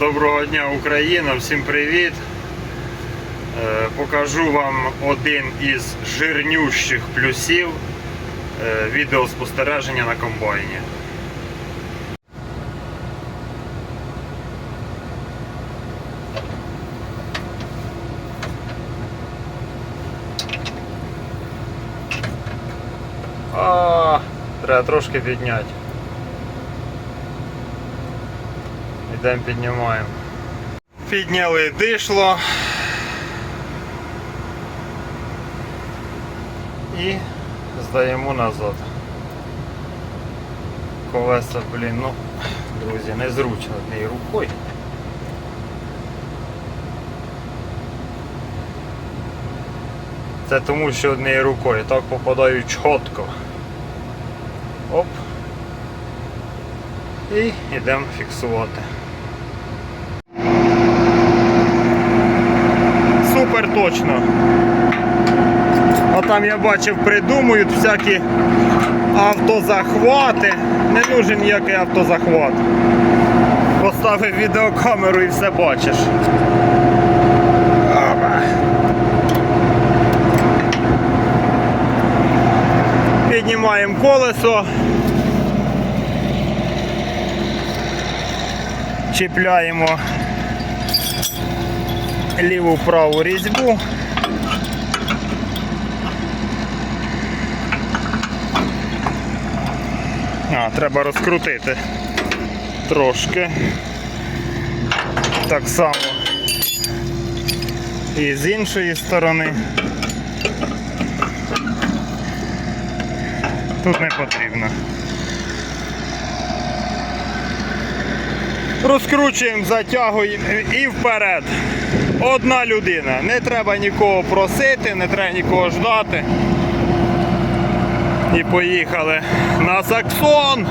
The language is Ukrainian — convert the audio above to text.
Доброго дня Україна, всім привіт. Е, Покажу вам один із жирнющих плюсів е, відеоспостереження на комбайні. А, треба трошки підняти. Йдемо піднімаємо. Підняли дишло. І здаємо назад. Колеса, блін, ну, друзі, незручно однією рукою. Це тому, що однією рукою так попадаю чітко. Оп. І йдемо фіксувати. Супер точно. А там я бачив, придумують всякі автозахвати. Не нужен ніякий автозахват. Поставив відеокамеру і все бачиш. Піднімаємо колесо. Чіпляємо ліву праву різьбу. А, треба розкрутити трошки. Так само і з іншої сторони. Тут не потрібно. Розкручуємо, затягуємо і вперед. Одна людина. Не треба нікого просити, не треба нікого ждати. І поїхали на Саксон.